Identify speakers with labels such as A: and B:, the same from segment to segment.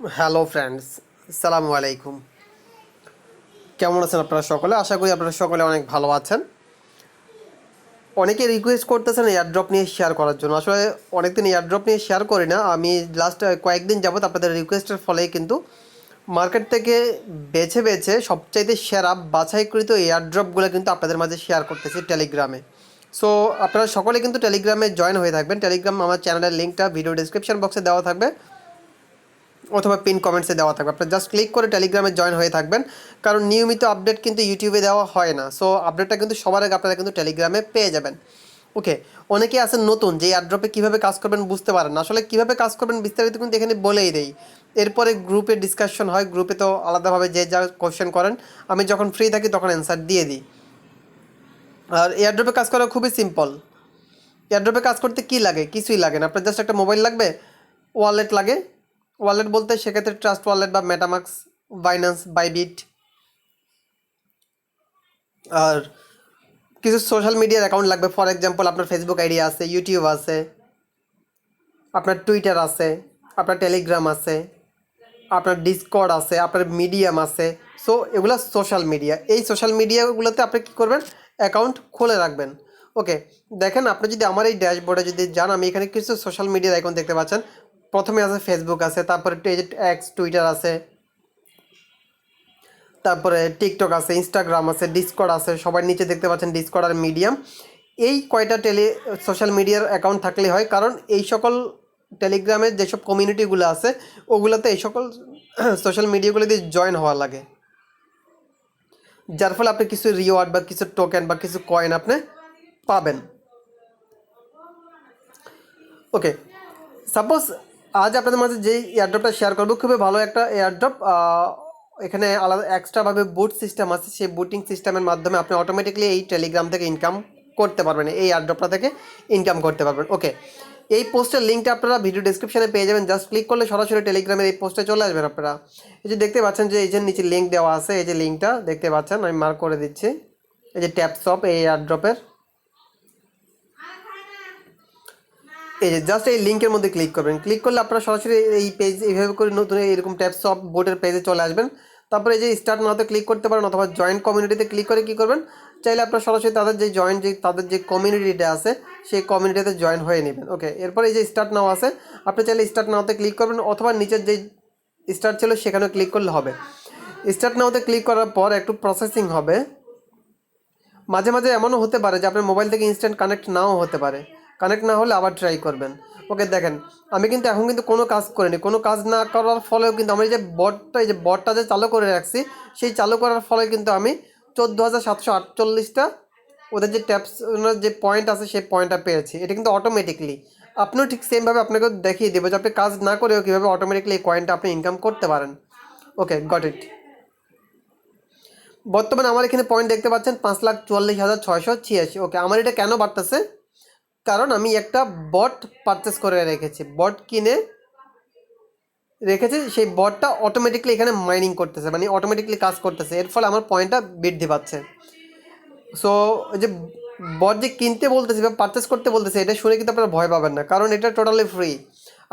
A: Hello friends সালামু আলাইকুম কেমন আছেন আপনারা সকলে? আশা করি আপনারা সকলে অনেক ভালো আছেন। অনেকে রিকোয়েস্ট করতেছেন এয়ারড্রপ নিয়ে শেয়ার করার জন্য। আসলে অনেকদিন এয়ারড্রপ নিয়ে শেয়ার করি না। আমি লাস্ট কয়েকদিন যাবত আপনাদের রিকোয়েস্টের ফলেই কিন্তু মার্কেট থেকে বেছে বেছে সবচাইতে সেরা বাছাইকৃত এয়ারড্রপগুলো কিন্তু আপনাদের মাঝে শেয়ার করতেছি টেলিগ্রামে সো আপনারা সকলে কিন্তু টেলিগ্রামে জয়েন হয়ে থাকবেন। টেলিগ্রাম আমার চ্যানেলের লিঙ্কটা ভিডিও ডিসক্রিপশন বক্সে দেওয়া থাকবে। অথবা পিন কমেন্টসে দেওয়া থাকবে। আপনার জাস্ট ক্লিক করে টেলিগ্রামে জয়েন হয়ে থাকবেন, কারণ নিয়মিত আপডেট কিন্তু ইউটিউবে দেওয়া হয় না। সো আপডেটটা কিন্তু সবার আগে আপনারা কিন্তু টেলিগ্রামে পেয়ে যাবেন। ওকে অনেকে আছেন নতুন, যে এয়ারড্রপে কীভাবে কাজ করবেন বুঝতে পারেন আসলে কীভাবে কাজ করবেন বিস্তারিত কিন্তু এখানে বলেই দেই। এরপরে গ্রুপে ডিসকাশন হয় গ্রুপে তো আলাদাভাবে যে যা কোশ্চেন করেন, আমি যখন ফ্রি থাকি তখন অ্যান্সার দিয়ে দিই। আর এয়ারড্রপে কাজ করা খুবই সিম্পল এয়ারড্রপে কাজ করতে কি লাগে? কিছুই লাগে না। আপনার জাস্ট একটা মোবাইল লাগবে ওয়ালেট লাগে ওয়ালেট বলতে সেক্ষেত্রে ট্রাস্ট ওয়ালেট বা মেটামাক্স বাইন্যান্স বাইবিট আর কিছু সোশ্যাল মিডিয়ার অ্যাকাউন্ট লাগবে। ফর এক্সাম্পল আপনার ফেসবুক আইডি আছে ইউটিউব আছে, আপনার টুইটার আছে, আপনার টেলিগ্রাম আছে, আপনার ডিসকর্ড আছে, আপনার মিডিয়াম আছে। সো এগুলো সোশ্যাল মিডিয়া এই সোশ্যাল মিডিয়াগুলোতে আপনি কী করবেন? অ্যাকাউন্ট খুলে রাখবেন। ওকে দেখেন, আপনি যদি আমার এই ড্যাশবোর্ডে যদি যান, আমি এখানে কিছু সোশ্যাল মিডিয়ার অ্যাকাউন্ট দেখতে পাচ্ছেন। প্রথমে আছে ফেসবুক আছে, তারপরে এক্স টুইটার আছে, তারপরে টিকটক আছে ইনস্টাগ্রাম আছে ডিসকর্ড আছে সবার নিচে দেখতে পাচ্ছেন ডিসকর্ড আর মিডিয়াম এই কয়টা টেলি সোশ্যাল মিডিয়ার অ্যাকাউন্ট থাকলে হয়, কারণ এই সকল টেলিগ্রামের যেসব কমিউনিটিগুলো আছে, ওগুলোতে এই সকল সোশ্যাল মিডিয়াগুলো দিয়ে জয়েন হওয়া লাগে। যার ফলে আপনি কিছু রিওয়ার্ড বা কিছু টোকেন বা কিছু কয়েন আপনি পাবেন। ওকে সাপোজ আজ আপনাদের মাঝে যেই এয়ারড্রপটা শেয়ার করব, খুবই ভালো একটা এয়ারড্রপ এখানে আলাদা এক্সট্রাভাবে বুট সিস্টেম আছে। সেই বুটিং সিস্টেমের মাধ্যমে আপনি অটোমেটিকলি এই টেলিগ্রাম থেকে ইনকাম করতে পারবেন, এই এয়ারড্রপটা থেকে ইনকাম করতে পারবেন। ওকে এই পোস্টের লিঙ্কটা আপনারা ভিডিও ডিসক্রিপশনে পেয়ে যাবেন। জাস্ট ক্লিক করলে সরাসরি টেলিগ্রামের এই পোস্টে চলে আসবেন আপনারা। এই যে দেখতে পাচ্ছেন যে এই যে নিচে লিঙ্ক দেওয়া আছে, এই যে লিঙ্কটা দেখতে পাচ্ছেন, আমি মার্ক করে দিচ্ছি। এই যে ট্যাপ শপ এই এয়ারড্রপের এই যে জাস্ট এই লিঙ্কের মধ্যে ক্লিক করবেন। ক্লিক করলে আপনারা সরাসরি এই পেজ এইভাবে করে নতুন এরকম ট্যাপস অফ বোর্ডের পেজে চলে আসবেন। তারপরে এই যে স্টার্ট নাওতে ক্লিক করতে পারেন অথবা জয়েন্ট কমিউনিটিতে ক্লিক করে কী করবেন? চাইলে আপনারা সরাসরি তাদের যে জয়েন্ট যে তাদের যে কমিউনিটিটা আছে, সেই কমিউনিটিতে জয়েন হয়ে নেবেন। ওকে এরপর এই যে স্টার্ট নাও আছে, আপনি চাইলে স্টার্ট নাওতে ক্লিক করবেন অথবা নিচের যে স্টার্ট ছিল সেখানেও ক্লিক করলে হবে। স্টার্ট নাওতে ক্লিক করার পর একটু প্রসেসিং হবে। মাঝে মাঝে এমনও হতে পারে যে আপনার মোবাইল থেকে ইনস্ট্যান্ট কানেক্ট নাও হতে পারে। কানেক্ট না হলে আবার ট্রাই করবেন। ওকে, দেখেন, আমি কিন্তু এখন কিন্তু কোনো কাজ করিনি। কোনো কাজ না করার ফলেও কিন্তু আমি যে বটটা, এই যে বটটা যে চালু করে রাখছি, সেই চালু করার ফলে কিন্তু আমি চোদ্দ হাজার সাতশো আটচল্লিশটা ওদের যে ট্যাপস যে পয়েন্ট আছে, সেই পয়েন্টটা পেয়েছি। এটা কিন্তু অটোমেটিকলি আপনিও ঠিক সেমভাবে আপনাকে দেখিয়ে দেবো যে আপনি কাজ না করেও কীভাবে অটোমেটিকলি এই কয়েনটা আপনি ইনকাম করতে পারেন। ওকে গট ইট বর্তমানে আমার এখানে পয়েন্ট দেখতে পাচ্ছেন পাঁচ লাখ চুয়াল্লিশ হাজার ছয়শো ছিয়াশি। ওকে, আমার এটা কেন বাড়তেছে? কারণ আমি একটা বট পারচেস করে রেখেছি। বট কিনে রেখেছি, সেই বটটা অটোমেটিকলি এখানে মাইনিং করতেছে মানে অটোমেটিকলি কাজ করতেছে। এর ফলে আমার পয়েন্টটা বৃদ্ধি পাচ্ছে। সো যে বট যে কিনতে বলতেছে বা পারচেস করতে বলতেছে, এটা শুনে কিন্তু আপনারা ভয় পাবেন না, কারণ এটা টোটালি ফ্রি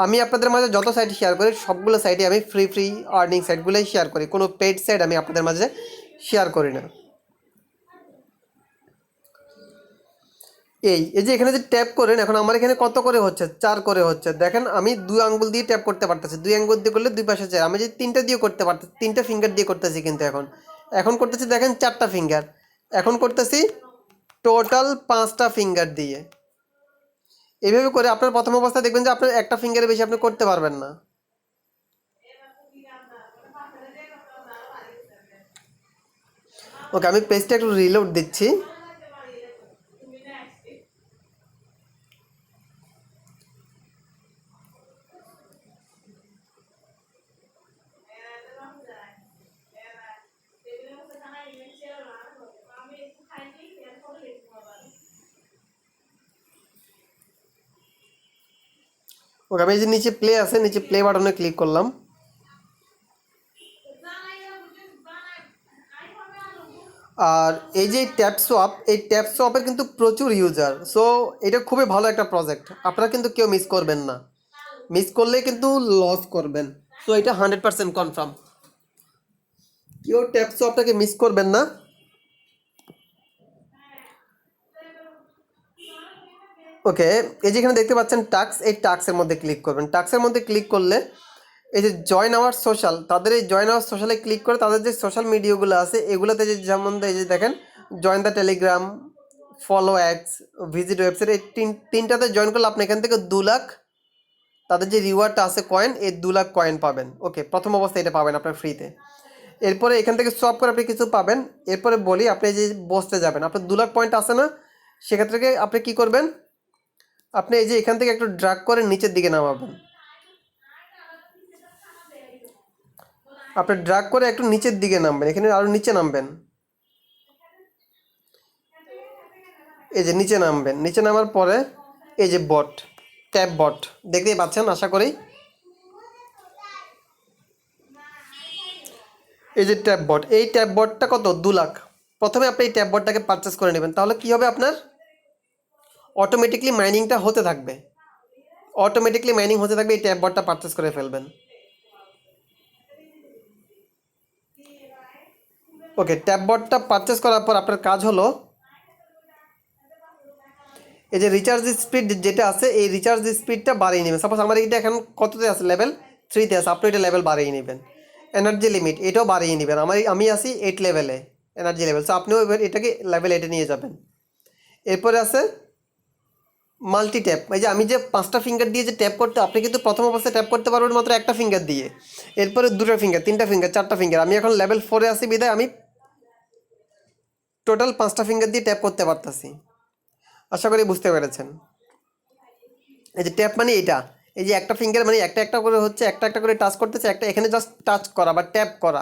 A: আমি আপনাদের মাঝে যত সাইট শেয়ার করি, সবগুলো সাইটে আমি ফ্রি ফ্রি আর্নিং সাইটগুলোই শেয়ার করি। কোনো পেড সাইট আমি আপনাদের মাঝে শেয়ার করি না। এই এই যে এখানে যে ট্যাপ করেন, এখন আমার এখানে কত করে হচ্ছে? চার করে হচ্ছে। দেখেন, আমি দুই আঙ্গুল দিয়ে ট্যাপ করতে পারতেছি। দুই আঙ্গুল দিয়ে করলে দুই পাশে চার আমি যে তিনটা দিয়ে করতে পারতেছি তিনটা ফিঙ্গার দিয়ে করতেছি কিন্তু এখন। এখন করতেছি, দেখেন, চারটা ফিঙ্গার এখন করতেছি টোটাল পাঁচটা ফিঙ্গার দিয়ে। এইভাবে করে আপনার প্রথম অবস্থায় দেখবেন যে আপনার একটা ফিঙ্গারে বেশি আপনি করতে পারবেন না। ওকে, আমি পেজটা একটু রিলোড দিচ্ছি। ওকে, আমি এই যে নিচে প্লে আছে, নিচে প্লে বাটনে ক্লিক করলাম। আর এই যে ট্যাপ সোয়াপ এই ট্যাপ সোয়াপের কিন্তু প্রচুর ইউজার সো এটা খুবই ভালো একটা প্রজেক্ট আপনারা কিন্তু কেউ মিস করবেন না। মিস করলে কিন্তু লস করবেন। সো এটা হান্ড্রেড পার্সেন্ট কনফার্ম কেউ ট্যাপ সপটাকে মিস করবেন না। ওকে, এই যে এখানে দেখতে পাচ্ছেন টাক্স এই টাক্সের মধ্যে ক্লিক করবেন। টাক্সের মধ্যে ক্লিক করলে এই যে জয়েন আওয়ার সোশ্যাল তাদের এই জয়েন আওয়ার সোশ্যালে ক্লিক করে তাদের যে সোশ্যাল মিডিয়াগুলো আছে, এগুলোতে যে যেমন এই যে দেখেন join the Telegram follow X visit website এই তিন, তিনটাতে জয়েন করলে আপনি এখান থেকে দু লাখ তাদের যে রিওয়ার্ডটা আছে কয়েন এই দু লাখ কয়েন পাবেন। ওকে, প্রথম অবস্থায় এটা পাবেন আপনার ফ্রিতে এরপরে এখান থেকে সব করে আপনি কিছু পাবেন। এরপরে বলি আপনি যে বসতে যাবেন, আপনার দু লাখ পয়েন্ট আছে না, সেক্ষেত্রে আপনি কি করবেন? আপনি এই যে এখান থেকে একটু ড্রাগ করে নিচের দিকে নামাবেন। আপনি ড্রাগ করে একটু নিচের দিকে নামবেন, এখানে আরও নিচে নামবেন। এই যে নিচে নামবেন, নিচে নামার পরে এই যে বট ট্যাব বট, দেখতেই পাচ্ছেন, আশা করি। এই যে ট্যাব বট, এই ট্যাব বটটা কত? দু লাখ। প্রথমে আপনি এই ট্যাব বটটাকে পারচেস করে নেবেন, তাহলে কি হবে আপনার? অটোমেটিকলি মাইনিংটা হতে থাকবে। অটোমেটিকলি মাইনিং হতে থাকবে, এই ট্যাব বটটা পারচেস করে ফেলবেন। ওকে ট্যাব বটটা পারচেস করার পর আপনার কাজ হলো, এই যে রিচার্জ স্পিড যেটা আছে, এই রিচার্জ স্পিডটা বাড়িয়ে নেবেন। সাপোজ আমার এটা এখন কততে আছে লেভেল থ্রিতে আছে আপনি এটা লেভেল বাড়িয়ে নেবেন। এনার্জি লিমিট এটাও বাড়িয়ে নেবেন। আমার আমি আসি এইট লেভেলে এনার্জি লেভেল সো আপনিও এবার এটাকে লেভেল এইটে নিয়ে যাবেন। এরপরে আছে মাল্টি ট্যাপ এই যে আমি যে পাঁচটা ফিঙ্গার দিয়ে যে ট্যাপ করতে আপনি কিন্তু প্রথম অবস্থায় ট্যাপ করতে পারবেন মাত্র একটা ফিঙ্গার দিয়ে। এরপরে দুটো ফিঙ্গার তিনটা ফিঙ্গার চারটা ফিঙ্গার আমি এখন লেভেল ফোরে আসি বিদায় আমি টোটাল পাঁচটা ফিঙ্গার দিয়ে ট্যাপ করতে পারতাছি। আশা করি বুঝতে পেরেছেন। এই যে ট্যাপ মানে এটা। এই যে একটা ফিঙ্গার মানে একটা একটা করে হচ্ছে, একটা একটা করে টাচ করতেছে, একটা এখানে জাস্ট টাচ করা বা ট্যাপ করা।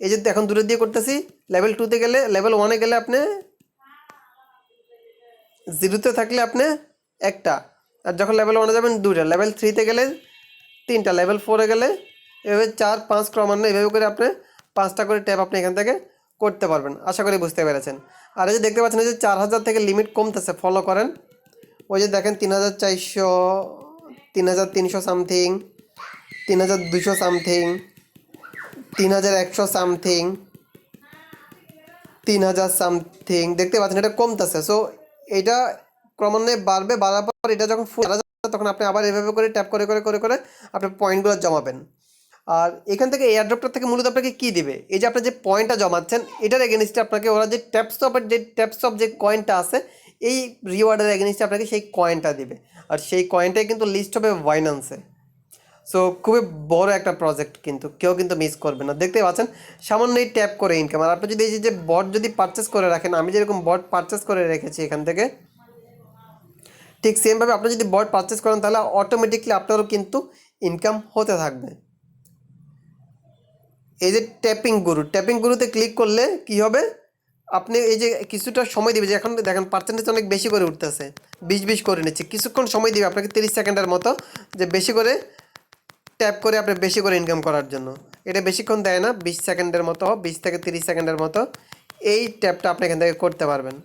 A: এই যে এখন দূরে দিয়ে করতেছি। লেভেল টুতে গেলে লেভেল ওয়ানে গেলে আপনি জিরোতে থাকলে আপনি একটা। আর যখন লেভেল ওয়ানে যাবেন দুইটা। লেভেল থ্রিতে গেলে তিনটা। লেভেল ফোরে গেলে এভাবে চার, পাঁচ ক্রমান্বয়ে এভাবে করে আপনি পাঁচটা করে ট্যাপ আপনি এখান থেকে করতে পারবেন। আশা করি বুঝতে পেরেছেন। আর এই যে দেখতে পাচ্ছেন যে চার হাজার থেকে লিমিট কমতেছে। ফলো করেন। ওই যে দেখেন, তিন হাজার চারশো, তিন হাজার তিনশো সামথিং তিন হাজার দুশো সামথিং তিন হাজার একশো সামথিং তিন হাজার সামথিং দেখতে পাচ্ছেন, এটা কমতেছে। সো এটা ক্রমান্বয়ে বাড়বে, বাড়ার পর এটা যখন ফুল তখন আপনি আবার এভাবে করে ট্যাপ করে করে করে করে আপনি পয়েন্টগুলো জমাবেন। আর এখান থেকে এয়ারড্রপটার থেকে মূলত আপনাকে কী দেবে? এই যে আপনার যে পয়েন্টটা জমাচ্ছেন, এটার এগেনিস্টে আপনাকে ওরা যে ট্যাপস্টপের যে ট্যাপস অফ যে কয়েনটা আছে, এই রিওয়ার্ডের এগেনিস্টে আপনাকে সেই কয়েনটা দেবে। আর সেই কয়েনটাই কিন্তু লিস্ট হবে বাইন্যান্সে সো খুবই বড় একটা প্রজেক্ট কিন্তু। কেউ কিন্তু মিস করবে না। দেখতে পাচ্ছেন সামান্য এই ট্যাপ করে ইনকাম আর আপনি যদি এই যে বট যদি পারচেস করে রাখেন, আমি যেরকম বট পারচেস করে রেখেছি এখান থেকে, ঠিক সেমভাবে আপনি যদি বট পারচেস করেন, তাহলে অটোমেটিকলি আপনারও কিন্তু ইনকাম হতে থাকবে। এই যে ট্যাপিং গুরু ট্যাপিং গুরুতে ক্লিক করলে কি হবে? আপনি এই যে কিছুটা সময় দিবে, যে এখন দেখেন পার্সেন্টেজ অনেক বেশি করে উঠতেছে। বিশ বিশ করে নিচ্ছে। কিছুক্ষণ সময় দিবে আপনাকে তিরিশ সেকেন্ডের মতো, যে বেশি করে ট্যাপ করে আপনি বেশি করে ইনকাম করার জন্য। এটা বেশিক্ষণ দেয় না, বিশ সেকেন্ডের মতো বিশ থেকে তিরিশ সেকেন্ডের মতো এই ট্যাপটা আপনি এখান থেকে করতে পারবেন।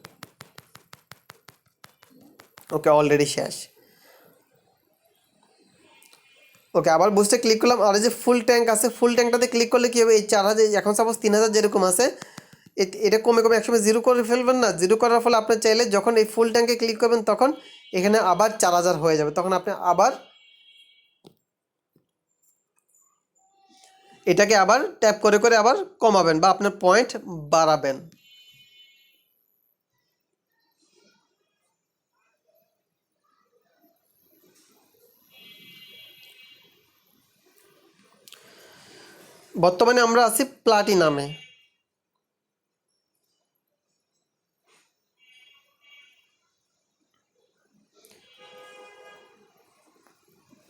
A: ওকে অলরেডি শেষ। ওকে, আবার বুস্টে ক্লিক করলাম, আর যে ফুল ট্যাঙ্ক আছে ফুল ট্যাঙ্কটাতে ক্লিক করলে কী হবে? এই চার হাজার, এখন সাপোজ তিন হাজার যেরকম আছে এটা কমে কমে একসময় জিরো করে ফেলবেন না। জিরো করার ফলে আপনি চাইলে যখন এই ফুল ট্যাঙ্কে ক্লিক করবেন, তখন এখানে আবার চার হাজার হয়ে যাবে। তখন আপনি আবার এটাকে আবার ট্যাপ করে করে আবার কমাবেন বা আপনার পয়েন্ট বাড়াবেন। বর্তমানে আমরা আছি প্লাটিনামে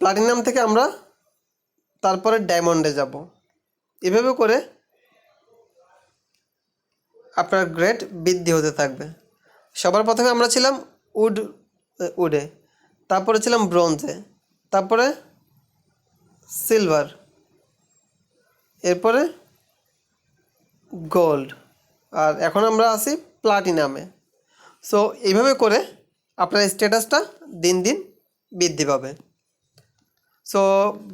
A: প্লাটিনাম থেকে আমরা তারপরে ডায়মন্ডে যাব। এভাবে করে আপনার গ্রেড বৃদ্ধি হতে থাকবে। সবার প্রথমে আমরা ছিলাম উড উডে তারপরে ছিলাম ব্রোঞ্জে তারপরে সিলভার এরপরে গোল্ড আর এখন আমরা আছি প্লাটিনামে সো এইভাবে করে আপনার স্ট্যাটাসটা দিন দিন বৃদ্ধি পাবে। সো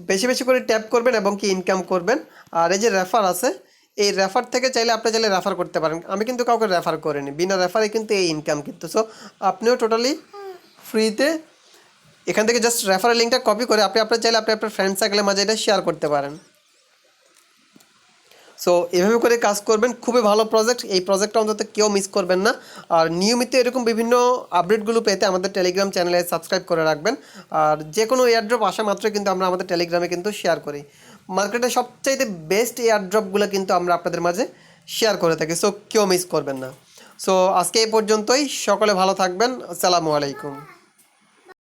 A: বেশি বেশি করে ট্যাপ করবেন এবং কি ইনকাম করবেন। আর এই যে রেফার আছে, এই রেফার থেকে চাইলে আপনি চাইলে রেফার করতে পারেন। আমি কিন্তু কাউকে রেফার করিনি। বিনা রেফারে কিন্তু এই ইনকাম কিন্তু। সো আপনিও টোটালি ফ্রিতে এখান থেকে জাস্ট রেফারের লিঙ্কটা কপি করে আপনি আপনার চাইলে আপনি আপনার ফ্রেন্ড সার্কেলের মাঝে এটা শেয়ার করতে পারেন। সো এভাবে করে কাজ করবেন। খুবই ভালো প্রজেক্ট এই প্রজেক্টটা অন্তত কেউ মিস করবেন না। আর নিয়মিত এরকম বিভিন্ন আপডেটগুলো পেতে আমাদের টেলিগ্রাম চ্যানেলে সাবস্ক্রাইব করে রাখবেন। আর যে কোনো এয়ারড্রপ আসা মাত্রই কিন্তু আমরা আমাদের টেলিগ্রামে কিন্তু শেয়ার করি। মার্কেটে সবচাইতে বেস্ট এয়ারড্রপগুলো কিন্তু আমরা আপনাদের মাঝে শেয়ার করে থাকি। সো কেউ মিস করবেন না। সো আজকে এই পর্যন্তই। সকলে ভালো থাকবেন। আসসালামু আলাইকুম।